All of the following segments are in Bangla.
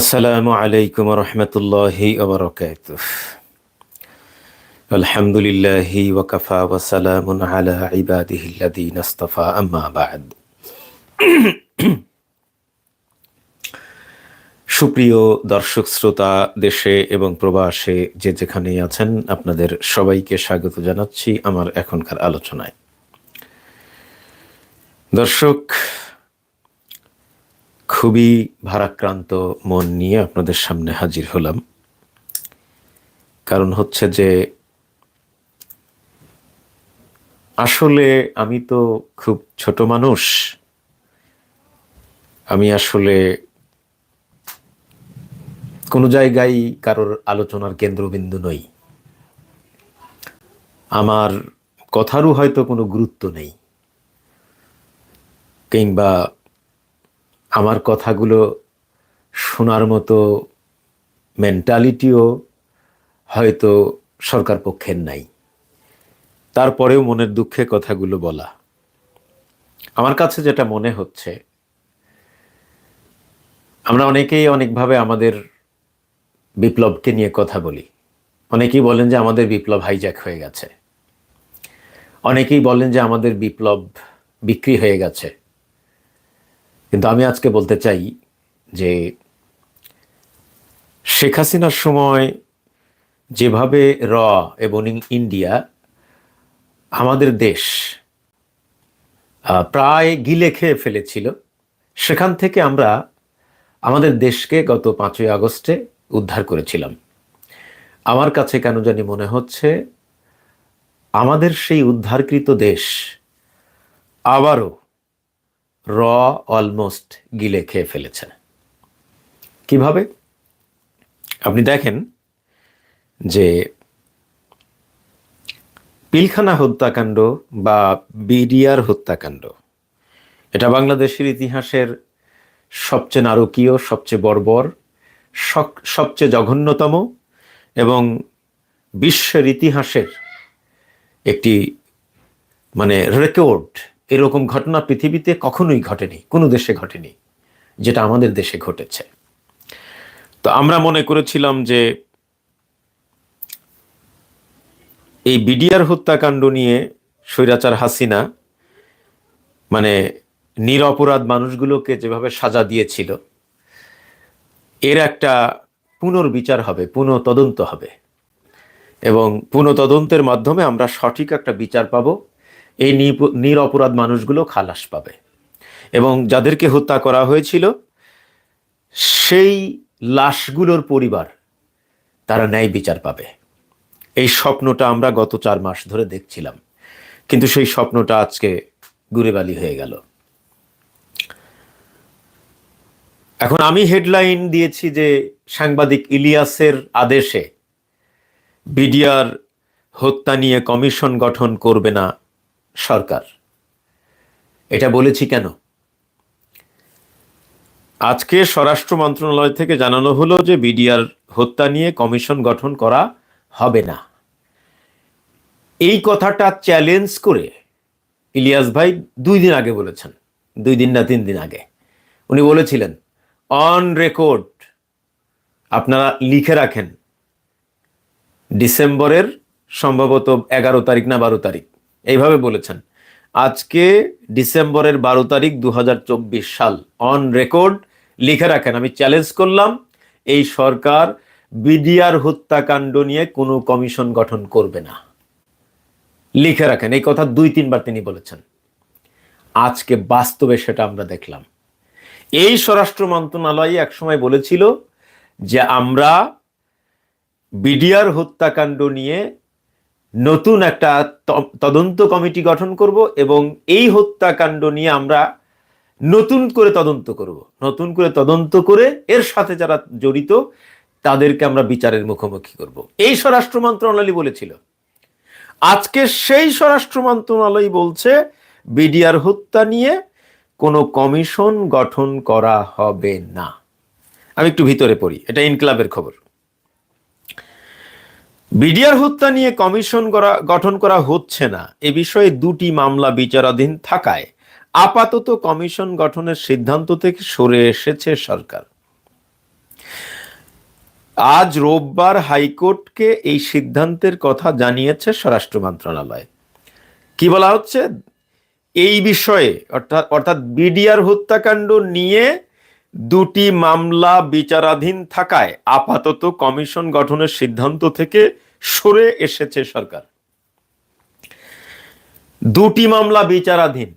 আসসালামু আলাইকুম রহমতুল্লাহি ওবরকাত আলহামদুলিল্লাহি ওয়াকাফা ওয়াসালামুন আলা ইবাদিহি ইসতাফা আম্মা বা'দ। সুপ্রিয় দর্শক, শ্রোতা, দেশে এবং প্রবাসে যে যেখানেই আছেন, আপনাদের সবাইকে স্বাগত জানাচ্ছি আমার এখনকার আলোচনায়। দর্শক খুবই ভারাক্রান্ত মন নিয়ে আপনাদের সামনে হাজির হলাম। কারণ হচ্ছে যে, আসলে আমি তো খুব ছোট মানুষ। আমি আসলে কোনো জায়গায় কারোর আলোচনার কেন্দ্রবিন্দু নই। আমার কথারও হয়তো কোনো গুরুত্ব নেই। কিংবা আমার কথাগুলো শোনার মতো মেন্টালিটিও হয়তো সরকার পক্ষের নাই। তারপরেও মনের দুঃখে কথাগুলো বলা। আমার কাছে যেটা মনে হচ্ছে, আমরা অনেকেই অনেকভাবে আমাদের বিপ্লবকে নিয়ে কথা বলি। অনেকেই বলেন যে আমাদের বিপ্লব হাইজ্যাক হয়ে গেছে। অনেকেই বলেন যে আমাদের বিপ্লব বিক্রি হয়ে গেছে। কিন্তু আমি আজকে বলতে চাই যে শেখ হাসিনার সময় যেভাবে র এবং ইন্ডিয়া, আমাদের দেশ প্রায় গিলে খেয়ে ফেলেছিল, সেখান থেকে আমরা আমাদের দেশকে গত পাঁচই আগস্টে উদ্ধার করেছিলাম। আমার কাছে কেন জানি মনে হচ্ছে, আমাদের সেই উদ্ধারকৃত দেশ আবারও র অলমোস্ট গিলে খেয়ে ফেলেছে কীভাবে? আপনি দেখেন যে পিলখানা হত্যাকাণ্ড বা বিডিআর হত্যাকাণ্ড, এটা বাংলাদেশের ইতিহাসের সবচেয়ে নারকীয়, সবচেয়ে বর্বর সবচেয়ে জঘন্যতম এবং বিশ্বের ইতিহাসের একটি মানে রেকর্ড এরকম ঘটনা পৃথিবীতে কখনোই ঘটেনি, কোনো দেশে ঘটেনি, যেটা আমাদের দেশে ঘটেছে। তো আমরা মনে করেছিলাম যে এই বিডিআর হত্যাকাণ্ড নিয়ে স্বৈরাচার হাসিনা মানে নিরপরাধ মানুষগুলোকে যেভাবে সাজা দিয়েছিল, এর একটা পুনর্বিচার হবে পুনঃ তদন্ত হবে। এবং পুনঃ তদন্তের মাধ্যমে আমরা সঠিক একটা বিচার পাবো। এই নিরপরাধ মানুষগুলো খালাস পাবে। এবং যাদেরকে হত্যা করা হয়েছিল, সেই লাশগুলোর পরিবার তারা ন্যায় বিচার পাবে। এই স্বপ্নটা আমরা গত চার মাস ধরে দেখছিলাম। কিন্তু সেই স্বপ্নটা আজকে গুরেবালি হয়ে গেল। এখন আমি হেডলাইন দিয়েছি যে সাংবাদিক ইলিয়াসের আদেশে বিডিআর হত্যা নিয়ে কমিশন গঠন করবে না সরকার। এটা বলেছি কেন? আজকে স্বরাষ্ট্র মন্ত্রণালয় থেকে জানানো হলো যে বিডিআর হত্যা নিয়ে কমিশন গঠন করা হবে না। এই কথাটা চ্যালেঞ্জ করে ইলিয়াস ভাই দুই দিন আগে বলেছেন, দুই দিন না তিন দিন আগে। উনি বলেছিলেন অন রেকর্ড আপনারা লিখে রাখেন, ডিসেম্বরের সম্ভবত এগারো তারিখ না বারো তারিখ। এইভাবে বলেছেন। আজকে ডিসেম্বরের বারো তারিখ দু হাজার চব্বিশ সাল। অন রেকর্ড লিখে রাখেন, আমি চ্যালেঞ্জ করলাম, এই সরকার বিডিআর হত্যাকাণ্ড নিয়ে কোনো কমিশন গঠন করবে না। লিখে রাখেন, এই কথা দুই তিনবার তিনি বলেছেন। আজকে বাস্তবে সেটা আমরা দেখলাম। এই স্বরাষ্ট্র মন্ত্রণালয় একসময় বলেছিল যে আমরা বিডিআর হত্যাকাণ্ড নিয়ে নতুন একটা তদন্ত কমিটি গঠন করব এবং এই হত্যাকাণ্ড নিয়ে আমরা নতুন করে তদন্ত করব। নতুন করে তদন্ত করে এর সাথে যারা জড়িত, তাদেরকে আমরা বিচারের মুখোমুখি করব। এই স্বরাষ্ট্র মন্ত্রণালয় বলেছিল। আজকে সেই স্বরাষ্ট্র মন্ত্রণালয় বলছে, বিডিআর হত্যা নিয়ে কোনো কমিশন গঠন করা হবে না। আমি একটু ভিতরে পড়ি, এটা ইনক্লাবের খবর। বিডিআর হত্যা নিয়ে কমিশন করা গঠন করা হচ্ছে না। এ বিষয়ে দুটি মামলা বিচারাধীন থাকায় আপাতত কমিশন গঠনের সিদ্ধান্ত থেকে সরে এসেছে সরকার। আজ রোববার হাইকোর্টকে এই সিদ্ধান্তের কথা জানিয়েছে স্বরাষ্ট্র মন্ত্রণালয়। কি বলা হচ্ছে? এই বিষয়ে, অর্থাৎ অর্থাৎ বিডিআর হত্যাকাণ্ড নিয়ে দুটি মামলা বিচারাধীন থাকায় আপাতত কমিশন গঠনের সিদ্ধান্ত থেকে সরে এসেছে সরকার। দুটি মামলা বিচারাধীন।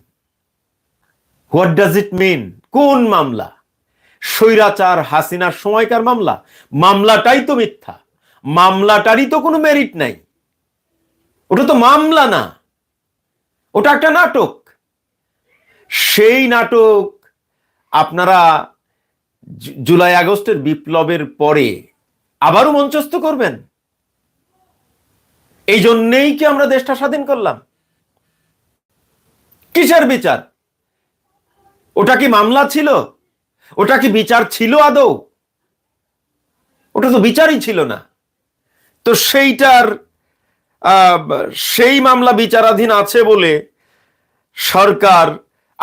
হোয়াট ডাজ ইট মিন কোন মামলা? স্বৈরাচার হাসিনার সময়কার মামলা? মামলাটাই তো মিথ্যা। মামলাটারই তো কোনো মেরিট নাই। ওটা তো মামলা না। ওটা একটা নাটক। সেই নাটক আপনারা জুলাই আগস্টের বিপ্লবের পরে আবারও মঞ্চস্থ করবেন? এই জন্যেই কি আমরা দেশটা স্বাধীন করলাম? কিসের বিচার? ওটা কি মামলা ছিল? ওটা কি বিচার ছিল আদৌ? ওটা তো বিচারই ছিল না। তো সেইটার সেই মামলা বিচারাধীন আছে বলে সরকার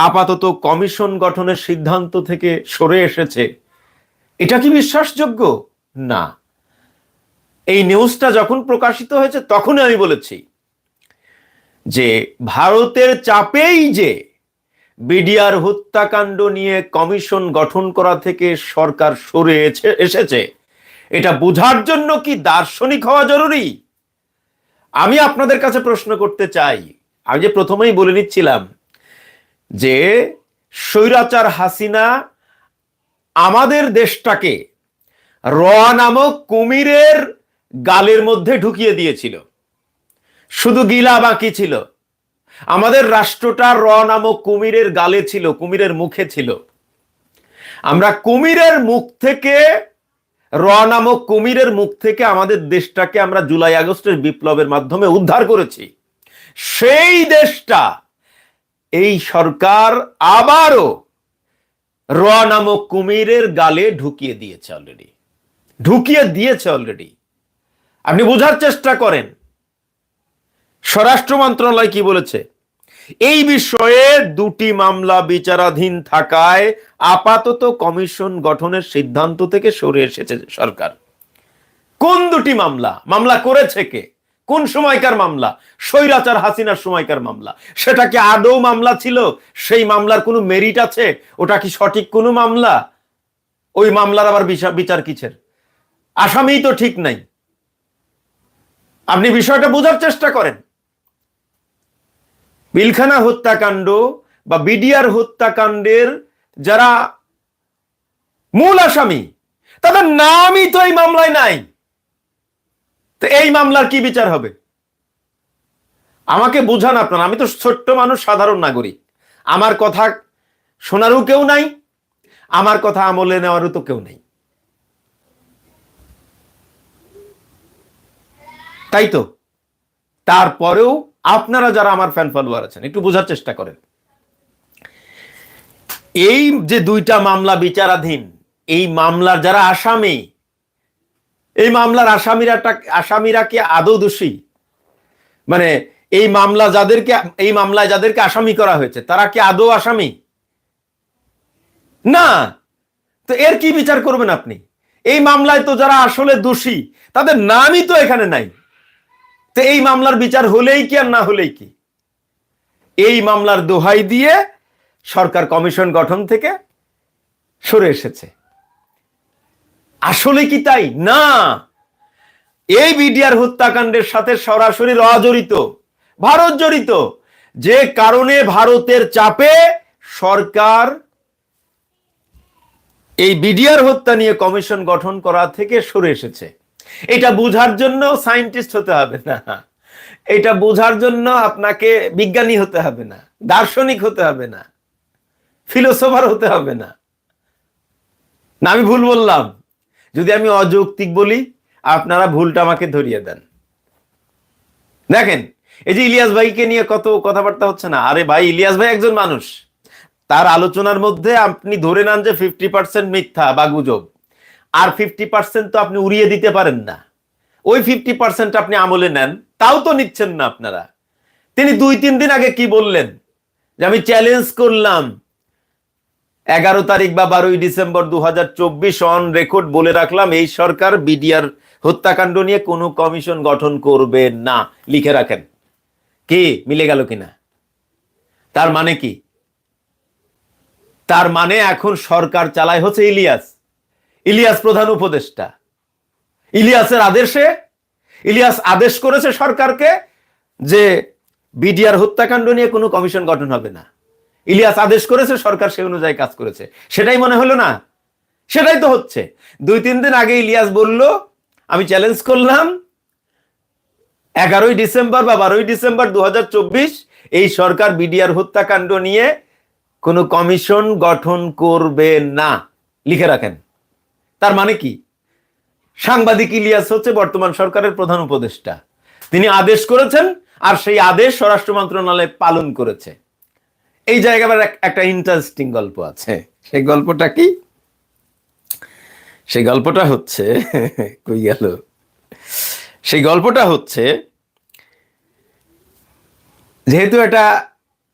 আপাতত কমিশন গঠনের সিদ্ধান্ত থেকে সরে এসেছে। এটা কি বিশ্বাসযোগ্য? না। এই নিউজটা যখন প্রকাশিত হয়েছে, তখনই আমি বলেছি যে ভারতের চাপেই যে বিডিআর হত্যাকাণ্ড নিয়ে কমিশন গঠন করা থেকে সরকার সরে এসে- এসেছে, এটা বোঝার জন্য কি দার্শনিক হওয়া জরুরি? আমি আপনাদের কাছে প্রশ্ন করতে চাই। আমি যে প্রথমেই বলে নিচ্ছিলাম যে স্বৈরাচার হাসিনা আমাদের দেশটাকে র নামক কুমিরের গালের মধ্যে ঢুকিয়ে দিয়েছিল। শুধু গিলা বাকি ছিল। আমাদের রাষ্ট্রটা র নামক কুমিরের গালে ছিল, কুমিরের মুখে ছিল। আমরা কুমিরের মুখ থেকে র নামক কুমিরের মুখ থেকে আমাদের দেশটাকে আমরা জুলাই আগস্টের বিপ্লবের মাধ্যমে উদ্ধার করেছি। সেই দেশটা এই সরকার আবারও র নামক কুমিরের গালে ঢুকিয়ে দিয়েছে অলরেডি ঢুকিয়ে দিয়েছে অলরেডি আপনি বোঝার চেষ্টা করেন। স্বরাষ্ট্র মন্ত্রণালয় কি বলেছে? এই বিষয়ে দুটি মামলা বিচারাধীন থাকায় আপাতত কমিশন গঠনের সিদ্ধান্ত থেকে সরে এসেছে সরকার। কোন দুটি মামলা? মামলা করেছে কে? কোন সময়কার মামলা? স্বৈরাচার হাসিনার সময়কার মামলা। সেটা কি আদৌ মামলা ছিল? সেই মামলার কোনো মেরিট আছে? ওটা কি সঠিক কোনো মামলা? ওই মামলার আবার বিচা- বিচার কিসের? আসামিই তো ঠিক নাই। আপনি বিষয়টা বোঝার চেষ্টা করেন। পিলখানা হত্যাকাণ্ড বা বিডিআর হত্যাকাণ্ডের যারা মূল আসামি, তাদের নামই তো এই মামলায় নাই। তো এই মামলার কি বিচার হবে? আমাকে বুঝান আপনারা, আমি তো ছোট্ট মানুষ, সাধারণ নাগরিক। আমার কথা শোনারও কেউ নাই, আমার কথা আমলে নেওয়ারও তো কেউ নেই। তাই তো? তারপরেও আপনারা যারা আমার ফ্যান ফলোয়ার আছেন, একটু বোঝার চেষ্টা করেন। এই যে দুইটা মামলা বিচারাধীন, এই মামলার যারা আসামি এই মামলার আসামিরা আসামিরা কি আদৌ দোষী? মানে এই মামলা যাদেরকে এই মামলায় যাদেরকে আসামি করা হয়েছে, তারা কি আদৌ আসামি? না! তো এর কি বিচার করবেন আপনি? এই মামলায় তো যারা আসলে দোষী, তাদের নামই তো এখানে নাই। তো এই মামলার বিচার হলেই কি আর না হলেই কি? এই মামলার দোহাই দিয়ে সরকার কমিশন গঠন থেকে সরে এসেছে। আসলে কি তাই? না। এই বিডিআর হত্যাকাণ্ডের সাথে সরাসরি র জড়িত, ভারত জড়িত। যে কারণে ভারতের চাপে সরকার এই বিডিআর হত্যা নিয়ে কমিশন গঠন করা থেকে সরে এসেছে। এটা বোঝার জন্য সায়েন্টিস্ট হতে হবে না। এটা বোঝার জন্য আপনাকে বিজ্ঞানী হতে হবে না, দার্শনিক হতে হবে না, ফিলোসফার হতে হবে না। না, আমি ভুল বললাম। যদি আমি অযৌক্তিক বলি, আপনারা ভুলটা আমাকে ধরিয়ে দেন। দেখেন, এই যে ইলিয়াস ভাইকে নিয়ে কত কথাবার্তা হচ্ছে না? আরে ভাই, ইলিয়াস ভাই একজন মানুষ। তার আলোচনার মধ্যে আপনি ধরে নেন যে ফিফটি পার্সেন্ট মিথ্যা বা গুজব। আর ফিফটি পার্সেন্ট তো আপনি উড়িয়ে দিতে পারেন না। ওই ফিফটি পার্সেন্ট আপনি আমলে নেন, তাও তো নিচ্ছেন না আপনারা। তিনি দুই তিন দিন আগে কি বললেন? যে আমি চ্যালেঞ্জ করলাম। এগারো তারিখ বা বারোই ডিসেম্বর দু হাজার চব্বিশ অন রেকর্ড বলে রাখলাম, এই সরকার বিডিআর হত্যাকাণ্ড নিয়ে কোনো কমিশন গঠন করবে না। লিখে রাখেন। কে? মিলে গেল কিনা? তার মানে কি? তার মানে এখন সরকার চালায় হচ্ছে ইলিয়াস। ইলিয়াস প্রধান উপদেষ্টা। ইলিয়াসের আদেশে, ইলিয়াস আদেশ করেছে সরকারকে যে বিডিআর হত্যাকাণ্ড নিয়ে কোনো কমিশন গঠন হবে না। ইলিয়াস আদেশ করেছে, সরকার সে অনুযায়ী কাজ করেছে। সেটাই মনে হলো না? সেটাই তো হচ্ছে। দুই, তিন দিন আগে ইলিয়াস বলল, আমি চ্যালেঞ্জ করলাম, এগারোই ডিসেম্বর বা বারোই ডিসেম্বর দু হাজার চব্বিশ এই সরকার বিডিআর হত্যাকাণ্ড নিয়ে কোনো কমিশন গঠন করবে না। লিখে রাখেন। তার মানে কি? সাংবাদিক ইলিয়াস হচ্ছে বর্তমান সরকারের প্রধান উপদেষ্টা। তিনি আদেশ করেছেন, আর সেই আদেশ স্বরাষ্ট্র মন্ত্রণালয় পালন করেছে। এই জায়গায় একটা ইন্টারেস্টিং গল্প আছে। সেই গল্পটা কি? সেই গল্পটা হচ্ছে, কই গেল? সেই গল্পটা হচ্ছে, যেহেতু এটা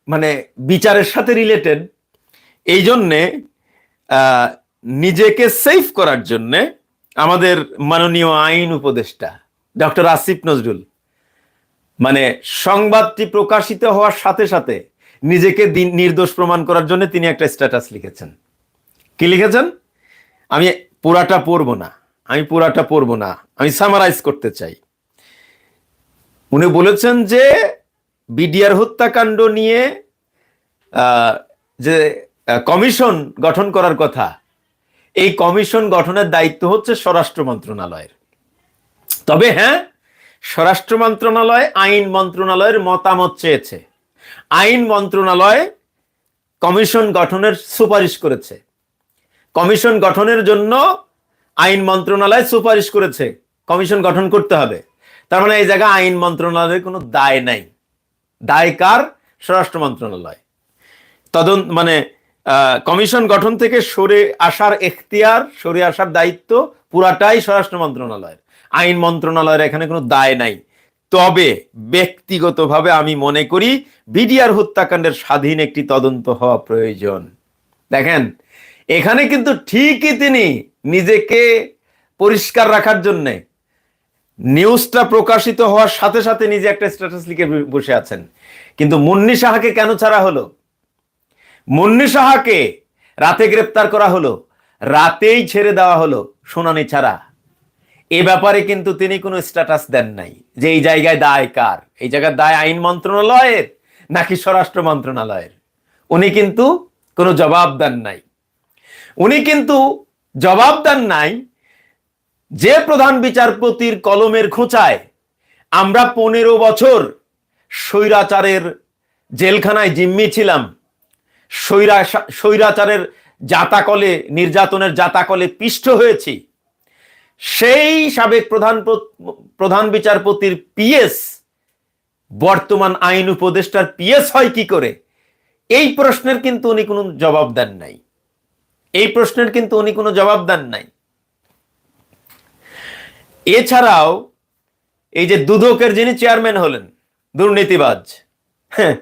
মানে বিচারের সাথে রিলেটেড এই জন্যে নিজেকে সেফ করার জন্যে আমাদের মাননীয় আইন উপদেষ্টা, ডক্টর আসিফ নজরুল মানে সংবাদটি প্রকাশিত হওয়ার সাথে সাথে নিজেকে নির্দোষ প্রমাণ করার জন্য তিনি একটা স্ট্যাটাস লিখেছেন। কি লিখেছেন? আমি পুরাটা পড়ব না, আমি পুরাটা পড়ব না, আমি সামারাইজ করতে চাই। উনি বলেছেন যে বিডিআর হত্যাকাণ্ড নিয়ে যে কমিশন গঠন করার কথা, এই কমিশন গঠনের দায়িত্ব হচ্ছে স্বরাষ্ট্র মন্ত্রণালয়ের। তবে হ্যাঁ স্বরাষ্ট্র মন্ত্রণালয় আইন মন্ত্রণালয়ের মতামত চেয়েছে। আইন মন্ত্রণালয় কমিশন গঠনের সুপারিশ করেছে। কমিশন গঠনের জন্য আইন মন্ত্রণালয় সুপারিশ করেছে। কমিশন গঠন করতে হবে। তার মানে এই জায়গায় আইন মন্ত্রণালয়ের কোনো দায় নাই। দায় কার? স্বরাষ্ট্র মন্ত্রণালয়। তদন্ত মানে কমিশন গঠন থেকে সরে আসার এখতিয়ার, সরে আসার দায়িত্ব পুরাটাই স্বরাষ্ট্র মন্ত্রণালয়ের। আইন মন্ত্রণালয়ের এখানে কোনো দায় নাই। তবে ব্যক্তিগতভাবে আমি মনে করি বিডিআর হত্যাকাণ্ডের স্বাধীন একটি তদন্ত হওয়া প্রয়োজন। দেখেন, এখানে কিন্তু ঠিকই তিনি নিজেকে পরিষ্কার রাখার জন্যে নিউজটা প্রকাশিত হওয়ার সাথে সাথে নিজে একটা স্ট্যাটাস লিখে বসে আছেন। কিন্তু মুন্নি সাহাকে কেন ছাড়া হলো? মুন্নি সাহাকে রাতে গ্রেপ্তার করা হলো, রাতেই ছেড়ে দেওয়া হলো শুনানি ছাড়া। এ ব্যাপারে কিন্তু তিনি কোনো স্ট্যাটাস দেন নাই। যে এই জায়গায় দায় কার? এই জায়গায় দায় আইন মন্ত্রণালয়ের নাকি স্বরাষ্ট্র মন্ত্রণালয়ের? উনি কিন্তু কোনো জবাব দেন নাই। উনি কিন্তু জবাব দেন নাই যে প্রধান বিচারপতির কলমের খোঁচায় আমরা পনেরো বছর স্বৈরাচারের জেলখানায় জিম্মি ছিলাম। স্বৈরা স্বৈরাচারের জাতাকলে, নির্যাতনের জাতাকলে পিষ্ট হয়েছি। সেই সাবেক প্রধান প্রধান বিচারপতির পিএস বর্তমান আইন উপদেষ্টার পিএস হয় কি করে? এই প্রশ্নের কিন্তু উনি কোনো জবাব দেন নাই। এই প্রশ্নের কিন্তু উনি কোনো জবাব দেন নাই। এছাড়াও এই যে দুদকের যিনি চেয়ারম্যান হলেন দুর্নীতিবাজ হ্যাঁ,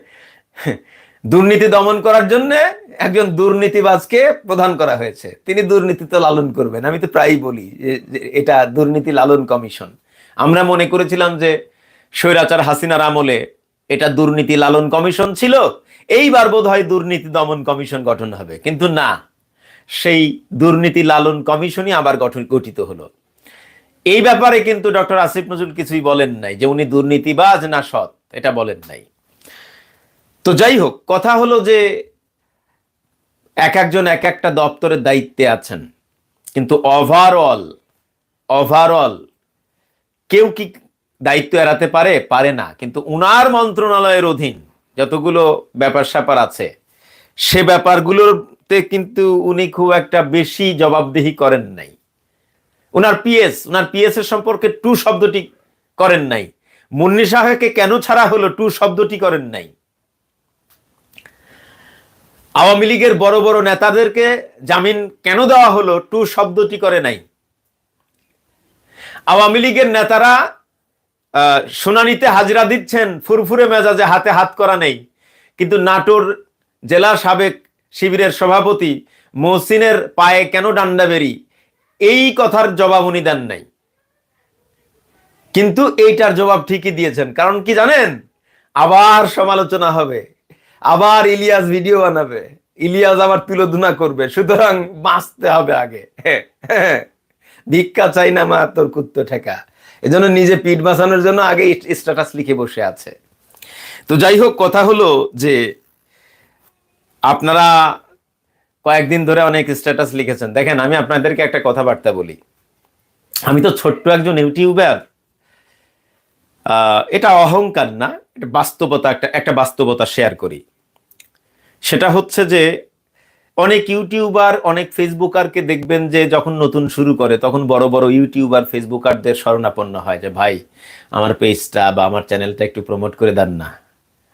দুর্নীতি দমন করার জন্য একজন দুর্নীতিবাজকে প্রধান করা হয়েছে। তিনি দুর্নীতি তো লালন করবেন। আমি তো প্রায়ই বলি যে- এটা দুর্নীতি লালন কমিশন। আমরা মনে করেছিলাম যে স্বৈরাচার হাসিনার আমলে এটা দুর্নীতি লালন কমিশন ছিল, এইবার বোধ হয় দুর্নীতি দমন কমিশন গঠন হবে। কিন্তু না, সেই দুর্নীতি লালন কমিশনই আবার গঠন, গঠিত হলো। এই ব্যাপারে কিন্তু ডক্টর আসিফ নজরুল কিছুই বলেন নাই যে উনি দুর্নীতিবাজ না সৎ, এটা বলেন নাই। তো যাই হোক, কথা হলো যে এক একজন এক একটা দপ্তরের দায়িত্বে আছেন। কিন্তু ওভারঅল ওভারঅল কেউ কি দায়িত্ব এড়াতে পারে? পারে না। কিন্তু উনার মন্ত্রণালয়ের অধীন যতগুলো ব্যাপার স্যাপার আছে, সে ব্যাপারগুলোতে কিন্তু উনি খুব একটা বেশি জবাবদিহি করেন নাই। উনার পিএস উনার পিএস এর সম্পর্কে টু শব্দটি করেন নাই। মুন্নি সাহাকে কেন ছাড়া হলো টু শব্দটি করেন নাই? আওয়ামী লীগের বড় বড় নেতাদেরকে জামিন কেন দেওয়া হলো? টু শব্দটি করে নাই। আওয়ামী লীগের নেতারা শুনানিতে হাজিরা দিচ্ছেন, ফুরফুরে মেজাজে হাতে হাত করা নেই। কিন্তু নাটোর জেলা সাবেক শিবিরের সভাপতি মহসিনের পায়ে কেন ডান্ডা বেরি? এই কথার জবাব উনি দেন নাই। কিন্তু এইটার জবাব ঠিকই দিয়েছেন। কারণ কি জানেন? আবার সমালোচনা হবে। আবার ইলিয়াস ভিডিও বানাবে। ইলিয়াস আবার তুলোধুনা করবে। সুতরাং বাঁচতে হবে আগে। ভিক্ষা চাই না মা, তোর কুত্তো ঠেকা। এজন্য নিজে পিঠ বাঁচানোর জন্য আগে স্ট্যাটাস লিখে বসে আছে। তো যাই হোক, কথা হলো যে আপনারা কয়েকদিন ধরে অনেক স্ট্যাটাস লিখেছেন। দেখেন, আমি আপনাদেরকে একটা কথাবার্তা বলি। আমি তো ছোট্ট একজন ইউটিউবার। এটা অহংকার না, এটা বাস্তবতা একটা একটা বাস্তবতা শেয়ার করি। সেটা হচ্ছে যে, অনেক ইউটিউবার, অনেক ফেসবুকারকে দেখবেন যে, যখন নতুন শুরু করে, তখন বড় বড় ইউটিউবার, ফেসবুকারদের শরণাপন্ন হয় যে, ভাই, আমার পেজটা বা আমার চ্যানেলটা একটু প্রমোট করে দেন না।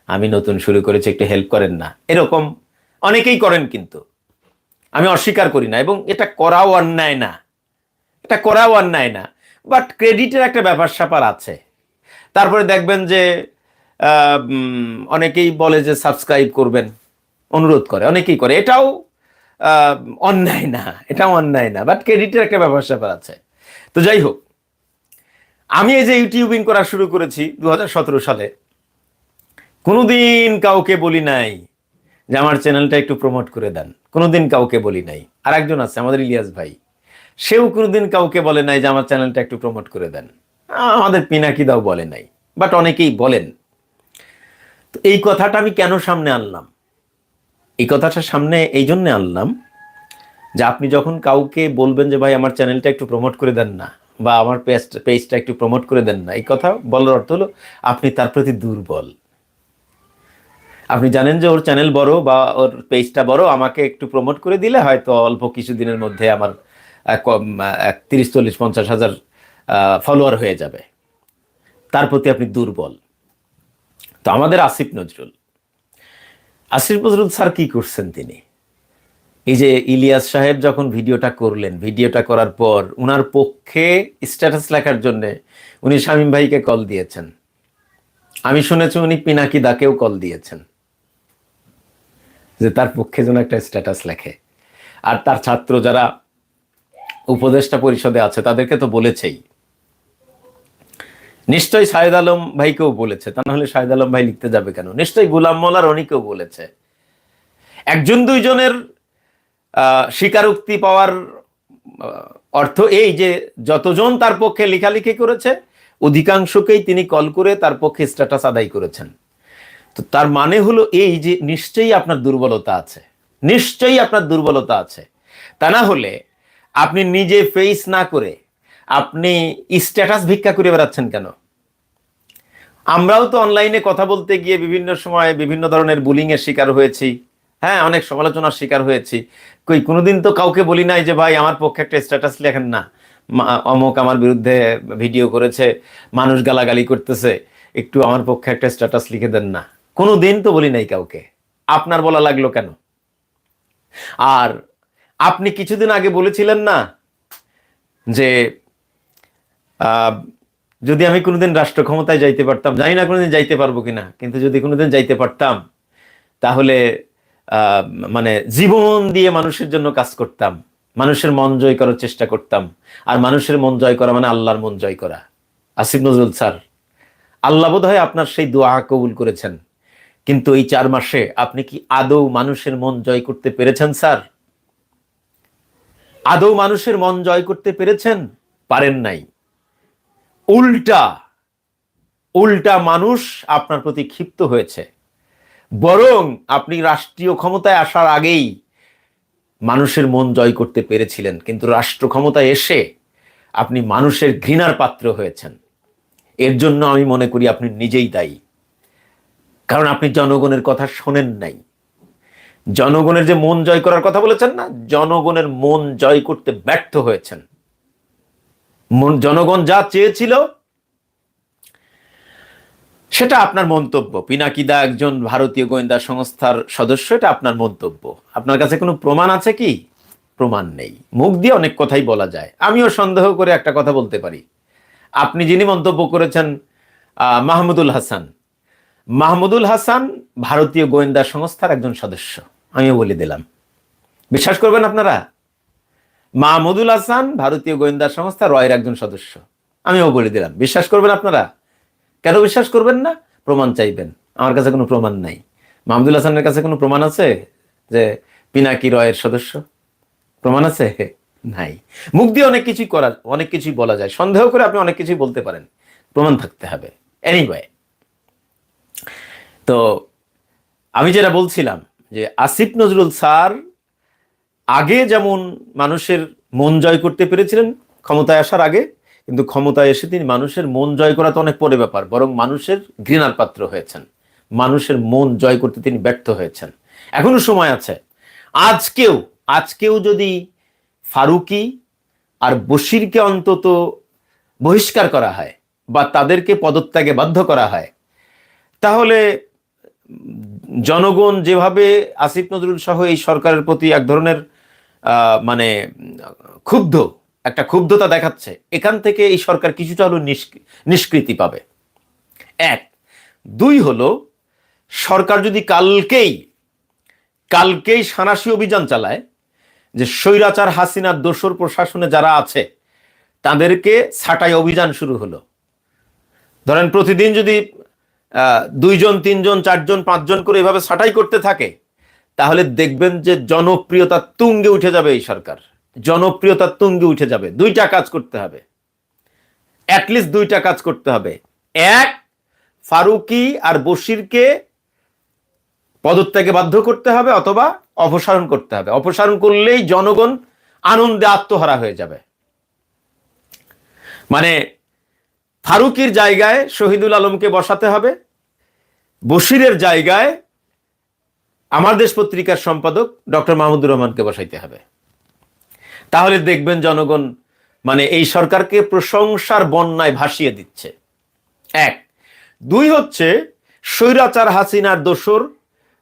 আমি নতুন শুরু করেছি, একটু হেল্প করেন না। এরকম অনেকেই করেন কিন্তু। আমি অস্বীকার করি না এবং এটা করাও অন্যায় না। এটা করাও অন্যায় না। বাট ক্রেডিটের একটা ব্যাপার স্যাপার আছে। তারপরে দেখবেন যে অনেকেই বলে যে সাবস্ক্রাইব করবেন, অনুরোধ করে, অনেকেই করে। এটাও অন্যায় না, এটাও অন্যায় না বাট ক্রেডিটের একটা ব্যাপার স্যাপার আছে। তো যাই হোক, আমি এই যে ইউটিউবিং করা শুরু করেছি দু হাজার সতেরো সালে, কোনোদিন কাউকে বলি নাই যে আমার চ্যানেলটা একটু প্রমোট করে দেন। কোনোদিন কাউকে বলি নাই। আর একজন আছে, আমাদের ইলিয়াস ভাই। সেও কোনোদিন কাউকে বলে নাই যে আমার চ্যানেলটা একটু প্রমোট করে দেন। আমাদের পিনাকি দাও বলে নাই বাট অনেকেই বলেন। তো এই কথাটা আমি কেন সামনে আনলাম? এই কথাটা সামনে এই জন্যে আনলাম যে আপনি যখন কাউকে বলবেন যে, ভাই, আমার চ্যানেলটা একটু প্রমোট করে দেন না বা আমার পেজ পেজটা একটু প্রমোট করে দেন না, এই কথা বলার অর্থ হলো, আপনি তার প্রতি দুর্বল। আপনি জানেন যে ওর চ্যানেল বড় বা ওর পেজটা বড়, আমাকে একটু প্রমোট করে দিলে হয়তো অল্প কিছু দিনের মধ্যে আমার তিরিশ চল্লিশ, পঞ্চাশ হাজার ফলোয়ার হয়ে যাবে। তার প্রতি আপনি দুর্বল। তো আমাদের আসিফ নজরুল। আসিফ নজরুল স্যার কি করছেন তিনি? এই যে ইলিয়াস সাহেব যখন ভিডিওটা করলেন, ভিডিওটা করার পর উনার পক্ষে স্ট্যাটাস লেখার জন্য উনি শামীম ভাইকে কল দিয়েছেন। আমি শুনেছি উনি পিনাকি দাকেও কল দিয়েছেন। যে তার পক্ষে যেন একটা স্ট্যাটাস লেখে। আর তার ছাত্র যারা উপদেষ্টা পরিষদে আছে, তাদেরকে তো বলেছেই। নিশ্চয়ই শাহেদ আলম ভাইকেও বলেছে, তা নাহলে শাহেদ আলম ভাই লিখতে যাবে কেন? নিশ্চয়ই গুলাম মোল্লার অনেকেও বলেছে। একজন দুইজনের স্বীকারোক্তি পাওয়ার অর্থ এই যে যতজন তার পক্ষে লেখালেখি করেছে, অধিকাংশকেই তিনি কল করে তার পক্ষে স্ট্যাটাস আদায় করেছেন। তো তার মানে হলো এই যে নিশ্চয়ই আপনার দুর্বলতা আছে। নিশ্চয়ই আপনার দুর্বলতা আছে। তা না হলে আপনি নিজে ফেস না করে আপনি স্ট্যাটাস ভিক্ষা করে বেড়াচ্ছেন কেন? আমরাও তো অনলাইনে কথা বলতে গিয়ে বিভিন্ন সময় বিভিন্ন ধরনের বুলিং এর শিকার হয়েছি। হ্যাঁ অনেক সমালোচনার শিকার হয়েছি। কই, কোনোদিন তো কাউকে বলি নাই যে, ভাই, আমার পক্ষে একটা স্ট্যাটাস লেখেন না। অমুক আমার বিরুদ্ধে ভিডিও করেছে, মানুষ গালাগালি করতেছে, একটু আমার পক্ষে একটা স্ট্যাটাস লিখে দেন না। কোনো দিন তো বলি নাই কাউকে। আপনার বলা লাগল কেন? আর আপনি কিছুদিন আগে বলেছিলেন না যে যদি আমি কোনোদিন রাষ্ট্র ক্ষমতায় যাইতে পারতাম, জানি না কোনোদিন যাইতে পারব কিনা, কিন্তু যদি কোনোদিন যাইতে পারতাম, তাহলে মানে জীবন দিয়ে মানুষের জন্য কাজ করতাম, মানুষের মন জয় করার চেষ্টা করতাম, আর মানুষের মন জয় করা মানে আল্লাহর মন জয় করা। আসিফ নজরুল স্যার, আল্লাহ বোধ হয় আপনার সেই দোয়া কবুল করেছেন, কিন্তু এই চার মাসে আপনি কি আদৌ মানুষের মন জয় করতে পেরেছেন, স্যার? আদৌ মানুষের মন জয় করতে পেরেছেন? পারেন নাই। উল্টা উল্টা মানুষ আপনার প্রতি ক্ষিপ্ত হয়েছে। বরং আপনি রাষ্ট্রীয় ক্ষমতায় আসার আগেই মানুষের মন জয় করতে পেরেছিলেন। কিন্তু রাষ্ট্র ক্ষমতায় এসে আপনি মানুষের ঘৃণার পাত্র হয়েছেন। এর জন্য আমি মনে করি আপনি নিজেই দায়ী। কারণ আপনি জনগণের কথা শোনেন নাই। জনগণের যে মন জয় করার কথা বলেছেন না, জনগণের মন জয় করতে ব্যর্থ হয়েছেন। জনগণ যা চেয়েছিল, সেটা আপনার মন্তব্য। পিনাকিদা একজন ভারতীয় গোয়েন্দা সংস্থার সদস্য, এটা আপনার মন্তব্য। আপনার কাছে কোনো প্রমাণ আছে কি? প্রমাণ নেই। মুখ দিয়ে অনেক কথাই বলা যায়। আমিও সন্দেহ করে একটা কথা বলতে পারি। আপনি যিনি মন্তব্য করেছেন মাহমুদুল হাসান মাহমুদুল হাসান ভারতীয় গোয়েন্দা সংস্থার একজন সদস্য। আমিও বলে দিলাম। বিশ্বাস করবেন আপনারা? মাহমুদুল হাসান ভারতীয় গোয়েন্দা সংস্থা রয়ের একজন সদস্য। আমিও বলে দিলাম, বিশ্বাস করবেন আপনারা? কেন বিশ্বাস করবেন না? প্রমাণ চাইবেন। আমার কাছে কোনো প্রমাণ নাই। মাহমুদুল হাসানের কাছে কোনো প্রমাণ আছে যে পিনাকি রয়ের সদস্য? প্রমাণ আছে? নাই। মুখ দিয়ে অনেক কিছুই করা, অনেক কিছুই বলা যায়। সন্দেহ করে আপনি অনেক কিছুই বলতে পারেন। প্রমাণ থাকতে হবে। এনিওয়ে তো আমি যেটা বলছিলাম যে আসিফ নজরুল স্যার আগে যেমন মানুষের মন জয় করতে পেরেছিলেন ক্ষমতায় আসার আগে, কিন্তু ক্ষমতায় এসে তিনি মানুষের মন জয় করা তো অনেক পরে ব্যাপার, বরং মানুষের ঘৃণার পাত্র হয়েছেন। মানুষের মন জয় করতে তিনি ব্যর্থ হয়েছেন। এখনও সময় আছে। আজকেও আজকেও যদি ফারুকি আর বশিরকে অন্তত বহিষ্কার করা হয় বা তাদেরকে পদত্যাগে বাধ্য করা হয়, তাহলে জনগণ যেভাবে আসিফ নজরুল সহ এই সরকারের প্রতি এক ধরনের মানে ক্ষুব্ধ, একটা ক্ষুব্ধতা দেখাচ্ছে। এখান থেকে এই সরকার কিছুটা হলো নিষ্কৃতি পাবে। এক, দুই হলো, সরকার যদি কালকেই কালকেই সানাসি অভিযান চালায় যে স্বৈরাচার হাসিনার দোসর প্রশাসনে যারা আছে, তাদেরকে ছাঁটাই অভিযান শুরু হলো। ধরেন প্রতিদিন যদি দুইজন, তিনজন, চারজন, পাঁচজন করে এভাবে ছাঁটাই করতে থাকে তাহলে দেখবেন যে জনপ্রিয়তা তুঙ্গে উঠে যাবে এই সরকার। জনপ্রিয়তা তুঙ্গে উঠে যাবে। দুইটা কাজ করতে হবে। অ্যাটলিস্ট দুইটা কাজ করতে হবে। এক, ফারুকি আর বশিরকে পদত্যাগে বাধ্য করতে হবে অথবা অপসারণ করতে হবে। অপসারণ করলেই জনগণ আনন্দে আত্মহারা হয়ে যাবে। মানে ফারুকির জায়গায় শহীদুল আলমকে বসাতে হবে। বশিরের জায়গায় আমার দেশ পত্রিকার সম্পাদক ডক্টর মাহমুদুর রহমানকে বসাইতে হবে। তাহলে দেখবেন জনগণ মানে এই সরকারকে প্রশংসার বন্যায় ভাসিয়ে দিচ্ছে। এক। দুই হচ্ছে, স্বৈরাচার হাসিনার দোসর,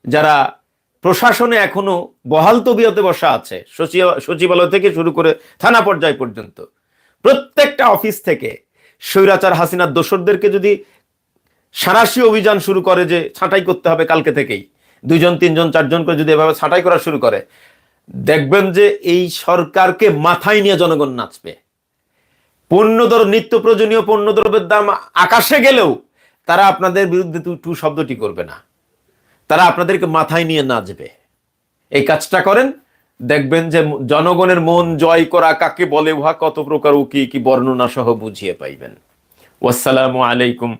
যারা প্রশাসনে এখনও বহাল তবিয়তে বসা আছে সচিবালয় থেকে শুরু করে থানা পর্যায় পর্যন্ত, প্রত্যেকটা অফিস থেকে স্বৈরাচার হাসিনার দোসরদেরকে যদি সারাশি অভিযান শুরু করে যে ছাঁটাই করতে হবে কালকে থেকেই দুইজন, তিনজন, চারজন করে যদি এভাবে ছাঁটাই করা শুরু করে, দেখবেন যে এই সরকারকে মাথায় নিয়ে জনগণ নাচবে। পণ্যদ্রব্য নিত্য প্রয়োজনীয় পণ্যদ্রব্যের দাম আকাশে গেলেও তারা আপনাদের বিরুদ্ধে টু শব্দটি করবে না। তারা আপনাদেরকে মাথায় নিয়ে নাচবে। এই কাজটা করেন, দেখবেন যে জনগণের মন জয় করা কাকে বলে, উহা কত প্রকার উকি কি কি বর্ণনা সহ বুঝিয়ে পাইবেন। ওয়াসসালামু আলাইকুম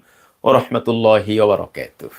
ও রহমতুল্লাহি ওবরাকাতুহ